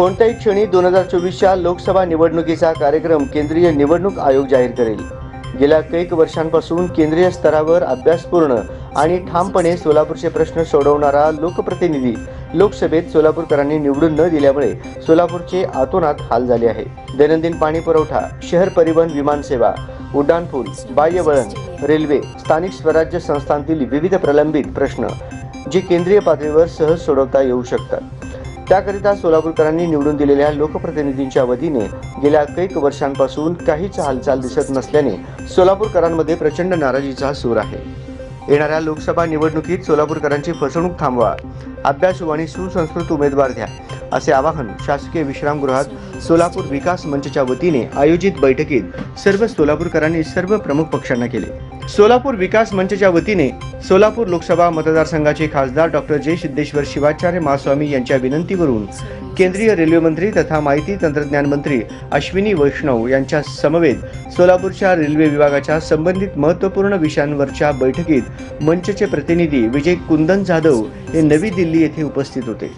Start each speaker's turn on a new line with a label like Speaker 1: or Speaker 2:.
Speaker 1: कोणत्याही क्षणी दोन हजार चोवीसच्या लोकसभा निवडणुकीचा कार्यक्रम केंद्रीय निवडणूक आयोग जाहीर करेल. गेल्या कैक वर्षांपासून केंद्रीय स्तरावर अभ्यासपूर्ण आणि ठामपणे सोलापूरचे प्रश्न सोडवणारा लोकप्रतिनिधी लोकसभेत सोलापूरकरांनी निवडून न दिल्यामुळे सोलापूरचे आतोनात हाल झाले आहे. दैनंदिन पाणी पुरवठा शहर परिवहन विमानसेवा उड्डाणपूल बाह्यवळण रेल्वे स्थानिक स्वराज्य संस्थांतील विविध प्रलंबित प्रश्न जे केंद्रीय पातळीवर सहज सोडवता येऊ शकतात. त्याकरिता सोलापूरकरांनी निवडून दिलेल्या लोकप्रतिनिधींच्या वतीने गेल्या कैक वर्षांपासून काहीच हालचाल दिसत नसल्याने सोलापूरकरांमध्ये प्रचंड नाराजीचा सूर आहे. येणाऱ्या लोकसभा निवडणुकीत सोलापूरकरांची फसवणूक थांबवा अभ्यासू आणि सुसंस्कृत उमेदवार द्या असे आवाहन शासकीय विश्रामगृहात सोलापूर विकास मंचच्या वतीने आयोजित बैठकीत सर्व सोलापूरकरांनी सर्व प्रमुख पक्षांना केले. सोलापूर विकास मंचच्या वतीने सोलापूर लोकसभा मतदारसंघाचे खासदार डॉक्टर जे सिद्धेश्वर शिवाचार्य महास्वामी यांच्या विनंतीवरून केंद्रीय रेल्वे मंत्री तथा माहिती तंत्रज्ञान मंत्री अश्विनी वैष्णव यांच्या समवेत सोलापूरच्या रेल्वे विभागाच्या संबंधित महत्त्वपूर्ण विषयांवरच्या बैठकीत मंचचे प्रतिनिधी विजय कुंदन जाधव हे नवी दिल्ली येथे उपस्थित होते.